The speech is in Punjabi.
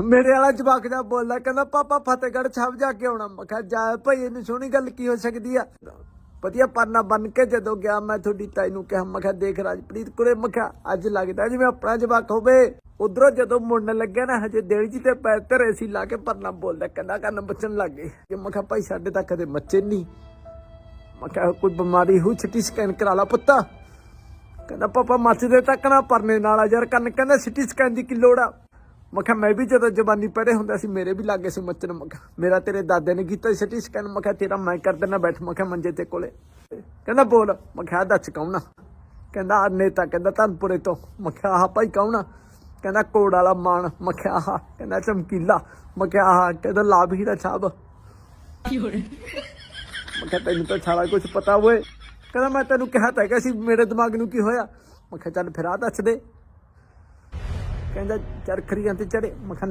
ਮੇਰੇ ਵਾਲਾ ਜਵਾਕ ਜਾ ਬੋਲਦਾ, ਕਹਿੰਦਾ, ਪਾਪਾ ਫਤਿਹਗੜ੍ਹ ਸਾਹਿਬ ਜਾ ਕੇ ਆਉਣਾ। ਮੈਂ ਕਿਹਾ, ਜਾ ਭਾਈ ਇਹਨੂੰ ਸੋਹਣੀ ਗੱਲ ਕੀ ਹੋ ਸਕਦੀ ਆ? ਵਧੀਆ ਪਰਨਾ ਬਨ ਕੇ ਜਦੋਂ ਗਿਆ, ਮੈਂ ਤੁਹਾਡੀ ਤਾਈ ਨੂੰ ਕਿਹਾ, ਮੈਂ ਕਿਹਾ, ਦੇਖ ਰਾਜਪ੍ਰੀਤ ਕੁਰੇ ਮੈਂ ਕਿਹਾ, ਅੱਜ ਲੱਗਦਾ ਜਿਵੇਂ ਆਪਣਾ ਜਵਾਕ ਹੋਵੇ। ਉਧਰੋਂ ਜਦੋਂ ਮੁੜਨ ਲੱਗਿਆ ਨਾ, ਹਜੇ ਦੇੜੀ ਜੀ ਤੇ ਪੈਰ ਧਰੇ ਸੀ, ਲਾ ਕੇ ਪਰਨਾ ਬੋਲਦਾ, ਕਹਿੰਦਾ, ਕੰਨ ਬਚਣ ਲੱਗ ਗਏ। ਕਿ ਮੈਂ ਕਿਹਾ, ਭਾਈ, ਸਾਡੇ ਤਾਂ ਕਦੇ ਮੱਚੇ ਨਹੀਂ ਮੈਂ ਕਿਹਾ, ਕੋਈ ਬਿਮਾਰੀ ਹੋ ਛਿੱਟੀ ਸਕੈਨ ਕਰਾ ਲਾ ਪੁੱਤਾ। ਕਹਿੰਦਾ, ਪਾਪਾ ਮੱਚਦੇ ਤੱਕ ਨਾ ਪਰਨੇ ਨਾਲ ਆ ਯਾਰ, ਕੰਨ ਕਹਿੰਦਾ, ਸਿਟੀ ਸਕੈਨ ਦੀ ਕੀ ਲੋੜ ਆ? ਮੈਂ ਕਿਹਾ ਮੈਂ ਵੀ ਜਦੋਂ ਜਵਾਨੀ ਪੜੇ ਹੁੰਦਾ ਸੀ ਮੇਰੇ ਵੀ ਲੱਗੇ ਸੀ ਮੱਚਣ ਮੈਂ ਕਿਹਾ ਮੇਰਾ ਤੇਰੇ ਦਾਦੇ ਨੇ ਕੀਤਾ ਸਿਟੀ ਸਕੈਨ ਮੈਂ ਕਿਹਾ ਤੇਰਾ ਮੈਂ ਕਰ ਦੇਣਾ ਬੈਠ ਮੈਂ ਕਿਹਾ ਮੰਜੇ ਤੇ ਕੋਲੇ ਕਹਿੰਦਾ ਬੋਲ ਮੈਂ ਕਿਹਾ ਦੱਸ ਕੌਣ ਆ ਕਹਿੰਦਾ ਆਹ ਨੇਤਾ ਕਹਿੰਦਾ ਧਨਪੁਰੇ ਤੋਂ ਮੈਂ ਕਿਹਾ ਆਹ ਭਾਈ ਕੌਣ ਆ ਕਹਿੰਦਾ ਕੋੜ ਵਾਲਾ ਮਾਨ ਮੈਂ ਕਿਹਾ ਆਹ ਕਹਿੰਦਾ ਚਮਕੀਲਾ ਮੈਂ ਕਿਹਾ ਆਹ ਕਹਿੰਦਾ ਲਾਭ ਹੀਰਾ ਸਾਹਿਬ ਮੈਂ ਕਿਹਾ ਤੈਨੂੰ ਤਾਂ ਸਾਰਾ ਕੁਝ ਪਤਾ ਓਏ ਕਹਿੰਦਾ ਮੈਂ ਤੈਨੂੰ ਕਿਹਾ ਤਾਂ ਹੈਗਾ ਸੀ ਮੇਰੇ ਦਿਮਾਗ ਨੂੰ ਕੀ ਹੋਇਆ ਮੈਂ ਕਿਹਾ ਚੱਲ ਫਿਰ ਆ ਦੱਸ ਦੇ ਕਹਿੰਦਾ ਚਰਖਰੀਆਂ ਤੇ ਚੜੇ ਮੈਂ ਕਿਹਾ